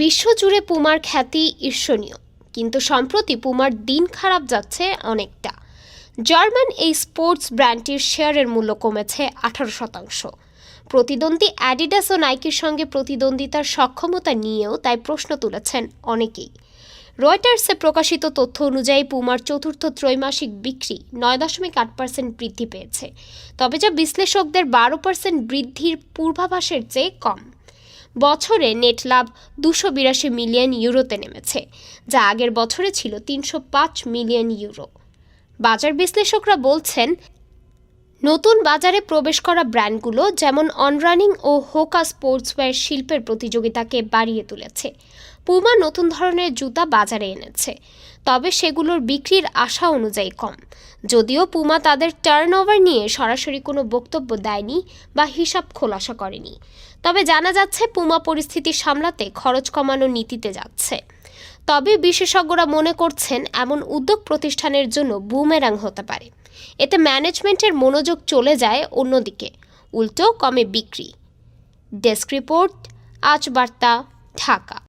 বিশ্বজুড়ে পুমার খ্যাতি ঈর্ষণীয়, কিন্তু সম্প্রতি পুমার দিন খারাপ যাচ্ছে অনেকটা। জার্মান এই স্পোর্টস ব্র্যান্ডটির শেয়ারের মূল্য কমেছে আঠারো শতাংশ। প্রতিদ্বন্দ্বী অ্যাডিডাস ও নাইকির সঙ্গে প্রতিদ্বন্দ্বিতার সক্ষমতা নিয়েও তাই প্রশ্ন তুলেছেন অনেকেই। রয়টার্সে প্রকাশিত তথ্য অনুযায়ী পুমার চতুর্থ ত্রৈমাসিক বিক্রি নয় দশমিক আট পার্সেন্ট বৃদ্ধি পেয়েছে, তবে যা বিশ্লেষকদের বারো পার্সেন্ট বৃদ্ধির পূর্বাভাসের চেয়ে কম। বছরে নেট লাভ দুশো বিরাশি মিলিয়ন ইউরোতে নেমেছে, যা আগের বছরে ছিল তিনশো পাঁচ মিলিয়ন ইউরো। বাজার বিশ্লেষকরা বলছেন, নতুন বাজারে প্রবেশ করা ব্র্যান্ডগুলো যেমন অনরানিং ও হোকা স্পোর্টসওয়্যার শিল্পের প্রতিযোগিতাকে বাড়িয়ে তুলেছে। পুমা নতুন ধরনের জুতা বাজারে এনেছে। তবে সেগুলোর বিক্রির আশা অনুযায়ী কম। যদিও পুমা তাদের টার্নওভার নিয়ে সরাসরি কোনো বক্তব্য দেয়নি বা হিসাব খোলাসা করেনি। তবে জানা যাচ্ছে পুমা পরিস্থিতি সামলাতে খরচ কমানোর নীতিতে যাচ্ছে। তবে বিশেষজ্ঞরা মনে করছেন এমন উদ্যোগ প্রতিষ্ঠানের জন্য বুমেরাং হতে পারে। এতে ম্যানেজমেন্টের মনোযোগ চলে যায় অন্যদিকে। উল্টো কমে বিক্রি। ডেস্ক রিপোর্ট, আজ বার্তা, ঢাকা।